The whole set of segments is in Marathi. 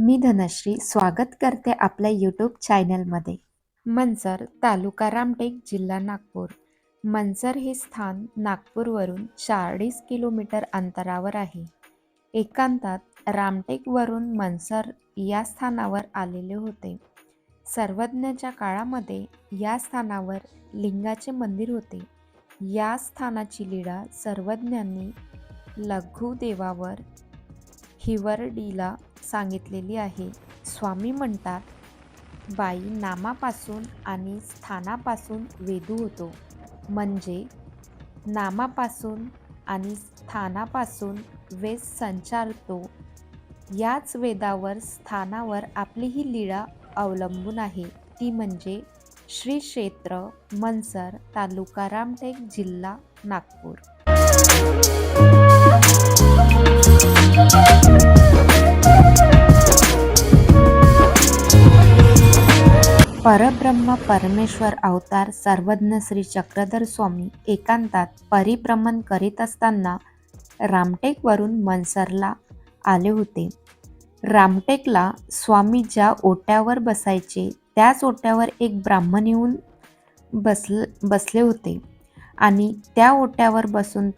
मी धनश्री स्वागत करते आपल्या यूट्यूब चॅनलमध्ये मनसर तालुका रामटेक जिल्हा नागपूर. मनसर हे स्थान नागपूरवरून चाळीस किलोमीटर अंतरावर आहे. एकांतात रामटेकवरून मनसर या स्थानावर आलेले होते. सर्वज्ञाच्या काळामध्ये या स्थानावर लिंगाचे मंदिर होते. या स्थानाची लीळा सर्वज्ञांनी लघुदेवावर हिवरडीला सांगितलेली आहे. स्वामी म्हणतात बाई नामापासून आणि स्थानापासून वेदू होतो. म्हणजे नामापासून आणि स्थानापासून वेद संचारतो याच वेदावर स्थानावर आपली ही लीळा अवलंबून आहे. ती म्हणजे श्री क्षेत्र मनसर तालुका रामटेक जिल्हा नागपूर. परब्रह्म परमेश्वर अवतार सर्वज्ञ श्री चक्रधर स्वामी एकांतात परिभ्रमण करीत असताना रामटेकवरून मनसरला आले होते. रामटेकला स्वामी ज्या ओट्यावर बसायचे त्याच ओट्यावर एक ब्राह्मण येऊन बसल बसले होते आणि त्या ओट्यावर बसून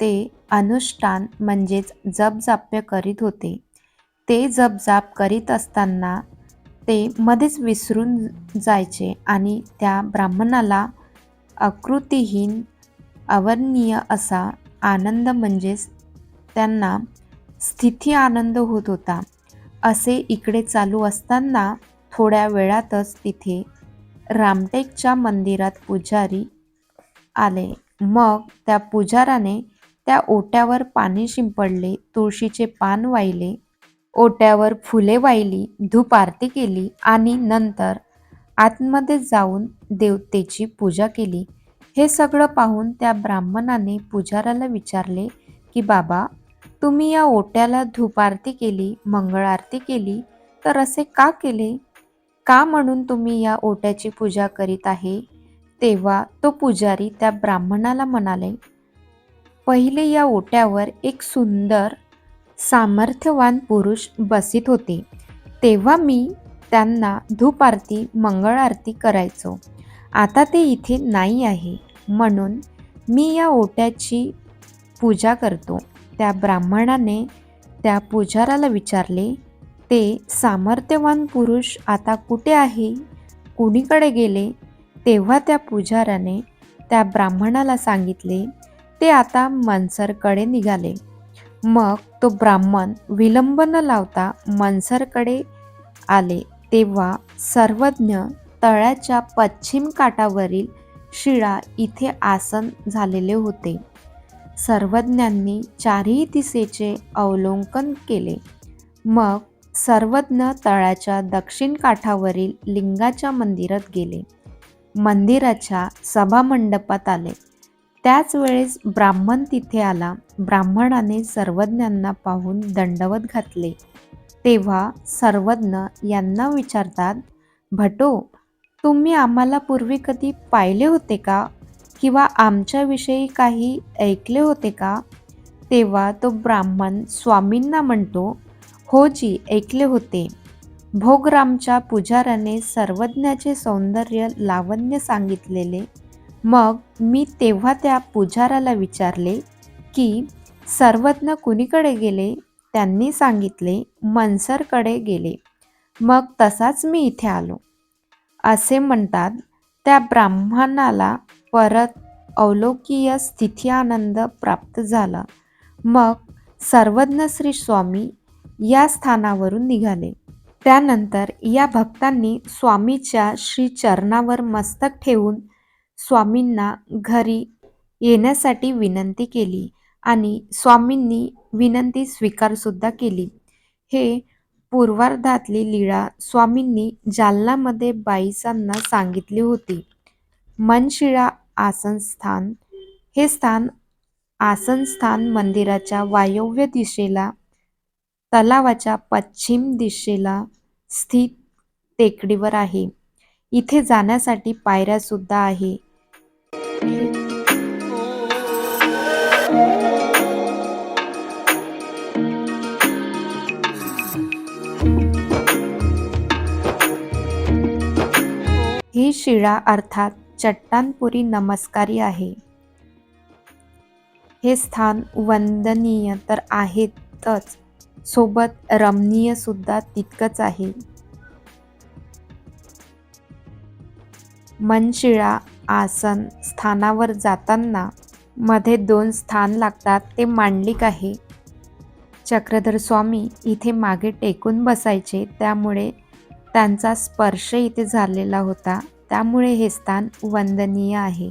ते अनुष्ठान म्हणजेच जपजाप्य करीत होते. ते जपजाप करीत असताना ते मध्येच विसरून जायचे आणि त्या ब्राह्मणाला आकृतीहीन अवर्णीय असा आनंद म्हणजेच त्यांना स्थिती आनंद होत होता. असे इकडे चालू असताना थोड्या वेळातच तिथे रामटेकच्या मंदिरात पुजारी आले. मग त्या पुजाराने त्या ओट्यावर पाणी शिंपडले तुळशीचे पान वाहिले ओट्यावर फुले वाहिली धूप आरती केली आणि नंतर आतमध्ये जाऊन देवतेची पूजा केली. हे सगळं पाहून त्या ब्राह्मणाने पुजाऱ्याला विचारले की बाबा तुम्ही या ओट्याला धूप आरती केली मंगळ आरती केली तर असे का केले? का म्हणून तुम्ही या ओट्याची पूजा करीत आहे? तेव्हा तो पुजारी त्या ब्राह्मणाला म्हणाले पहिले या ओट्यावर एक सुंदर सामर्थ्यवान पुरुष बसित होते. तेव्हा मी त्यांना धूप आरती मंगळ आरती करायचो. आता ते इथे नाही आहे. म्हणून मी या ओट्याची पूजा करतो. त्या ब्राह्मणाने त्या पुजाराला विचारले ते सामर्थ्यवान पुरुष आता कुठे आहे? कुणीकडे गेले? तेव्हा त्या पुजाराने त्या ब्राह्मणाला सांगितले ते आता मनसरकडे निघाले. मग तो ब्राह्मण विलंब न लावता मनसरकडे आले. तेव्हा सर्वज्ञ तळ्याच्या पश्चिम काठावरील शिळा इथे आसन झालेले होते. सर्वज्ञांनी चारही दिशेचे अवलोकन केले. मग सर्वज्ञ तळ्याच्या दक्षिण काठावरील लिंगाच्या मंदिरात गेले. मंदिराच्या सभामंडपात आले. त्याच वेळेस ब्राह्मण तिथे आला. ब्राह्मणाने सर्वज्ञांना पाहून दंडवत घातले. तेव्हा सर्वज्ञ यांना विचारतात भटो तुम्ही आम्हाला पूर्वी कधी पाहिले होते का? किंवा आमच्याविषयी काही ऐकले होते का? तेव्हा तो ब्राह्मण स्वामींना म्हणतो हो जी ऐकले होते. भोगरामच्या पुजाऱ्याने सर्वज्ञाचे सौंदर्य लावण्य सांगितलेले. मग मी तेव्हा त्या पुजाराला विचारले की सर्वज्ञ कुणीकडे गेले? त्यांनी सांगितले मनसरकडे गेले. मग तसाच मी इथे आलो. असे म्हणतात त्या ब्राह्मणाला परत अवलोकीय स्थिती आनंद प्राप्त झाला. मग सर्वज्ञ श्री स्वामी या स्थानावरून निघाले. त्यानंतर या भक्तांनी स्वामीच्या श्री चरणावर मस्तक ठेवून स्वामींना घरी येण्यासाठी विनंती केली आणि स्वामींनी विनंती स्वीकारसुद्धा केली. हे पूर्वार्धातली लीळा स्वामींनी जालनामध्ये बाईसांना सांगितली होती. मनशिळा आसनस्थान हे स्थान आसनस्थान मंदिराच्या वायव्य दिशेला तलावाच्या पश्चिम दिशेला स्थित टेकडीवर आहे. इथे जाण्यासाठी पायऱ्यासुद्धा आहे. ही शिळा अर्थात चट्टानपुरी नमस्कारी आहे. हे स्थान वंदनीय तर आहेतच सोबत रमणीय सुद्धा तितकंच आहे. मनशिळा आसन स्थानावर जाताना मध्ये दोन स्थान लागतात ते मांडलिक आहे. चक्रधर स्वामी इथे मागे टेकून बसायचे त्यामुळे त्यांचा स्पर्श इथे झालेला होता त्यामुळे हे स्थान वंदनीय आहे.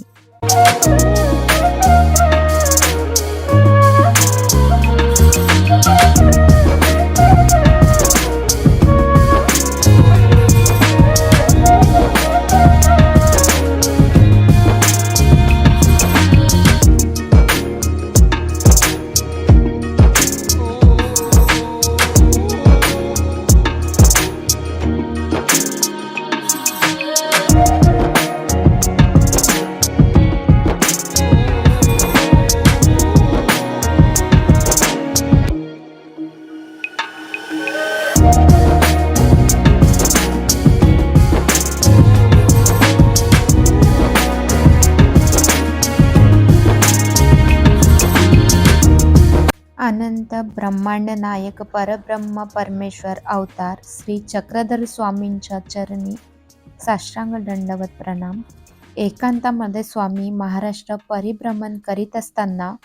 अनंत ब्रह्मांड नायक परब्रह्म परमेश्वर अवतार श्री चक्रधर स्वामींच्या चरणी साष्टांग दंडवत प्रणाम. एकांतामध्ये स्वामी महाराष्ट्र परिभ्रमण करीत असताना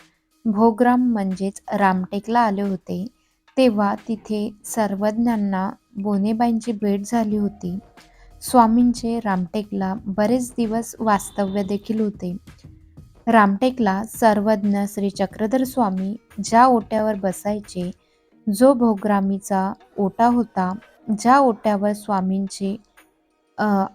भोग्राम म्हणजेच रामटेकला आले होते. तेव्हा तिथे सर्वज्ञांना बोनेबाईंची भेट झाली होती. स्वामींचे रामटेकला बरेच दिवस वास्तव्य देखील होते. रामटेकला सर्वज्ञ श्री चक्रधर स्वामी ज्या ओट्यावर बसायचे जो भोगरामीचा ओटा होता ज्या ओट्यावर स्वामींचे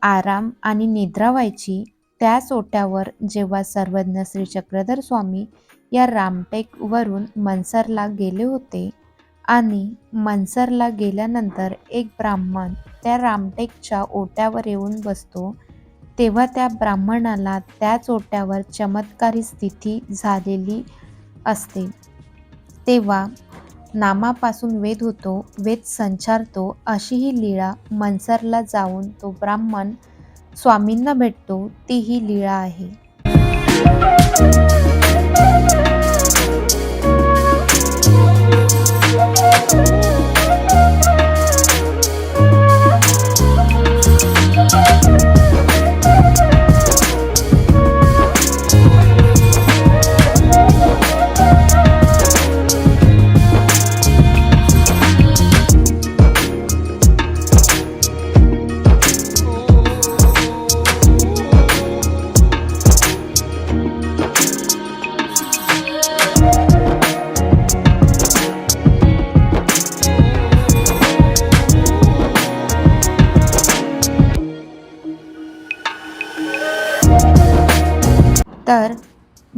आराम आणि निद्रा व्हायची त्याच ओट्यावर जेव्हा सर्वज्ञ श्री चक्रधर स्वामी या रामटेकवरून मनसरला गेले होते आणि मनसरला गेल्यानंतर एक ब्राह्मण त्या रामटेकच्या ओट्यावर येऊन बसतो तेव्हा त्या ब्राह्मणाला त्याच ओट्यावर चमत्कारी स्थिती झालेली असते. तेव्हा नामापासून वेद होतो वेद संचारतो अशी ही लीळा मनसरला जाऊन तो ब्राह्मण स्वामींना भेटतो ती ही लीळा आहे.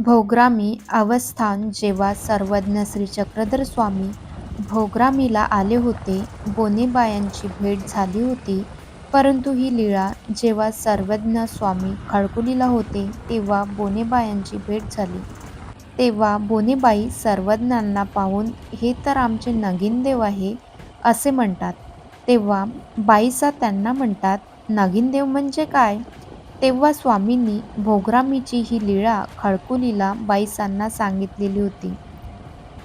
भोग्रामी अवस्थान जेव्हा सर्वज्ञ श्री चक्रधर स्वामी भोग्रामीला आले होते बोनेबायांची भेट झाली होती. परंतु ही लीळा जेव्हा सर्वज्ञ स्वामी खळकुलीला होते तेव्हा बोनेबायांची भेट झाली. तेव्हा बोनेबाई सर्वज्ञांना पाहून हे तर आमचे नगीनदेव आहे असे म्हणतात. तेव्हा बाईसा त्यांना म्हणतात नगीनदेव म्हणजे काय? तेव्हा स्वामींनी भोगरामीची ही लीळा खळकुलीला बाईसांना सांगितलेली होती.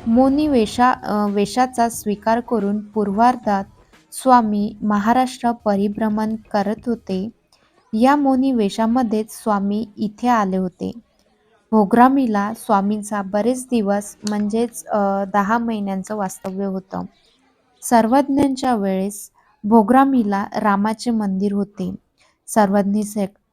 मोनी वेशा वेशाचा स्वीकार करून पूर्वार्धात स्वामी महाराष्ट्र परिभ्रमण करत होते. या मोनी वेशामध्येच स्वामी इथे आले होते. भोग्रामीला स्वामींचा बरेच दिवस म्हणजेच दहा महिन्यांचं वास्तव्य होतं. सर्वज्ञांच्या वेळेस भोग्रामीला रामाचे मंदिर होते. सर्वज्ञ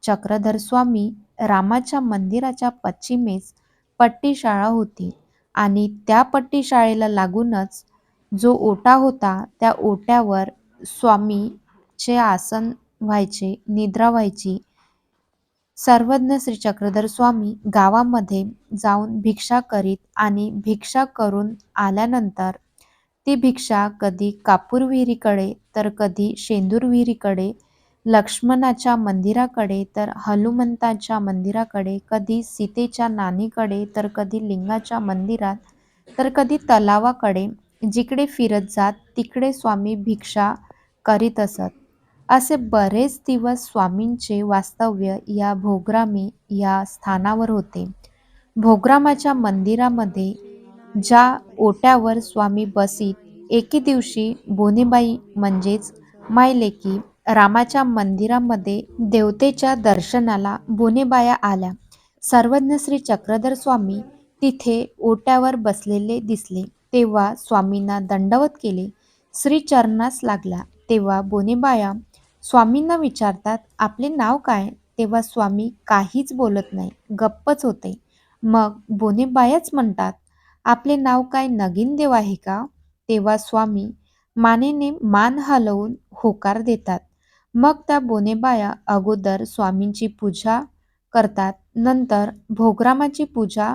चक्रधर स्वामी रामाच्या मंदिराच्या पश्चिमेस पट्टीशाळा होती आणि त्या पट्टीशाळेला लागूनच जो ओटा होता त्या ओट्यावर स्वामीचे आसन व्हायचे निद्रा व्हायची. सर्वज्ञ श्री चक्रधर स्वामी गावामध्ये जाऊन भिक्षा करीत आणि भिक्षा करून आल्यानंतर ती भिक्षा कधी कापूर विहिरीकडे तर कधी शेंदूर विहिरीकडे लक्ष्मणाच्या मंदिराकडे तर हनुमंताच्या मंदिराकडे कधी सीतेच्या नानीकडे तर कधी लिंगाच्या मंदिरात तर कधी तलावाकडे जिकडे फिरत जात तिकडे स्वामी भिक्षा करीत असत. असे बरेच दिवस स्वामींचे वास्तव्य या भोग्रामी या स्थानावर होते. भोग्रामाच्या मंदिरामध्ये ज्या ओट्यावर स्वामी बसीत एके दिवशी बोनेबाई म्हणजेच मायलेकी रामाच्या मंदिरामध्ये देवतेच्या दर्शनाला बोनेबाया आल्या. सर्वज्ञ श्री चक्रधर स्वामी तिथे ओट्यावर बसलेले दिसले. तेव्हा स्वामींना दंडवत केले. श्री चरणास लागला. तेव्हा बोनेबाया स्वामींना विचारतात आपले नाव काय तेव्हा स्वामी काहीच बोलत नाही. गप्पच होते. मग बोनेबायाच म्हणतात आपले नाव काय नगीन देव आहे का तेव्हा स्वामी मानेने मान हलवून होकार देतात. मग त्या बोनेबाया अगोदर स्वामींची पूजा करतात नंतर भोगरामाची पूजा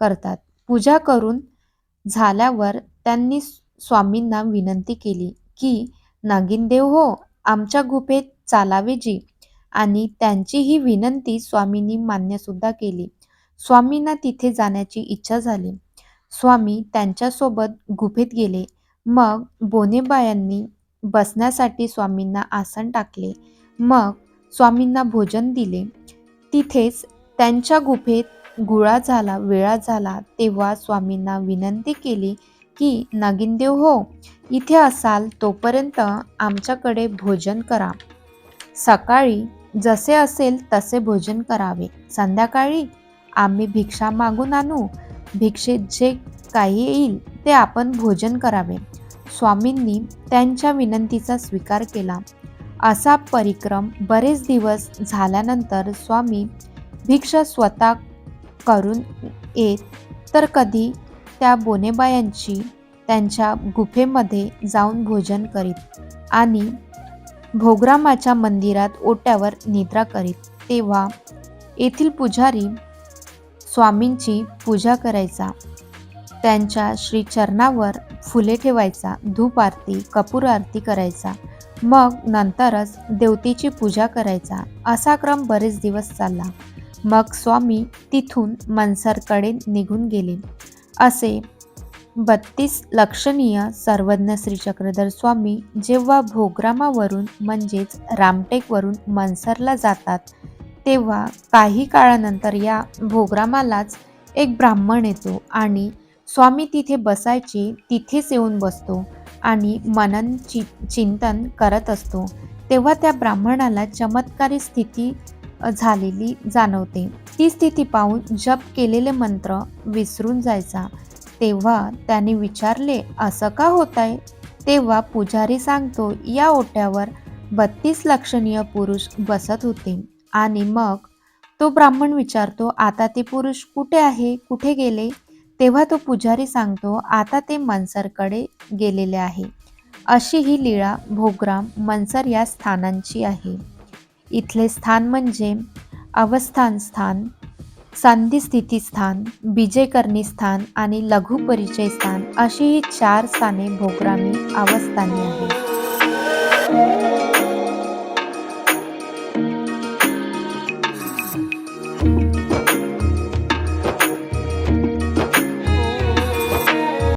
करतात. पूजा करून झाल्यावर त्यांनी स्वामींना विनंती केली की नागिनदेव हो आमच्या गुफेत चालावे जी. आणि त्यांची ही विनंती स्वामींनी मान्यसुद्धा केली. स्वामींना तिथे जाण्याची इच्छा झाली. स्वामी त्यांच्यासोबत गुफेत गेले. मग बोनेबायांनी बसण्यासाठी स्वामींना आसन टाकले. मग स्वामींना भोजन दिले. तिथेच त्यांच्या गुफेत गुळा झाला वेळा झाला. तेव्हा स्वामींना विनंती केली की नागिनदेव हो इथे असाल तोपर्यंत आमच्याकडे भोजन करा. सकाळी जसे असेल तसे भोजन करावे. संध्याकाळी आम्ही भिक्षा मागून आणू. भिक्षेत जे काही येईल ते आपण भोजन करावे. स्वामींनी त्यांच्या विनंतीचा स्वीकार केला. असा परिक्रम बरेच दिवस झाल्यानंतर स्वामी भिक्षा स्वतः करून येत तर कधी त्या बोनेबायांची त्यांच्या गुफेमध्ये जाऊन भोजन करीत आणि भोगरामाच्या मंदिरात ओट्यावर निद्रा करीत. तेव्हा येथील पुजारी स्वामींची पूजा करायचा. त्यांच्या श्रीचरणावर फुले ठेवायचा धूप आरती कपूर आरती करायचा. मग नंतरच देवतेची पूजा करायचा. असा क्रम बरेच दिवस चालला. मग स्वामी तिथून मनसरकडे निघून गेले. असे बत्तीस लक्षणीय सर्वज्ञ श्री चक्रधर स्वामी जेव्हा भोग्रामावरून म्हणजेच रामटेकवरून मनसरला जातात तेव्हा काही काळानंतर या भोग्रामालाच एक ब्राह्मण येतो आणि स्वामी तिथे बसायचे तिथेच येऊन बसतो आणि मनन चि चिंतन करत असतो. तेव्हा त्या ब्राह्मणाला चमत्कारी स्थिती झालेली जाणवते. ती स्थिती पाहून जप केलेले मंत्र विसरून जायचा. तेव्हा त्याने विचारले असं का होत आहे तेव्हा पुजारी सांगतो या ओट्यावर बत्तीस लक्षणीय पुरुष बसत होते. आणि मग तो ब्राह्मण विचारतो आता ते पुरुष कुठे आहे? कुठे गेले? तेव्हा तो पुजारी सांगतो आता ते मनसरकडे गेलेले आहे. अशी ही लीळा भोग्राम मनसर या स्थानांची आहे. इथले स्थान म्हणजे अवस्थान स्थान संधिस्थिती स्थान बीजेकर्णी स्थान आणि लघु परिचय स्थान. अशी ही चार स्थाने भोग्रामी अवस्थानी आहेत.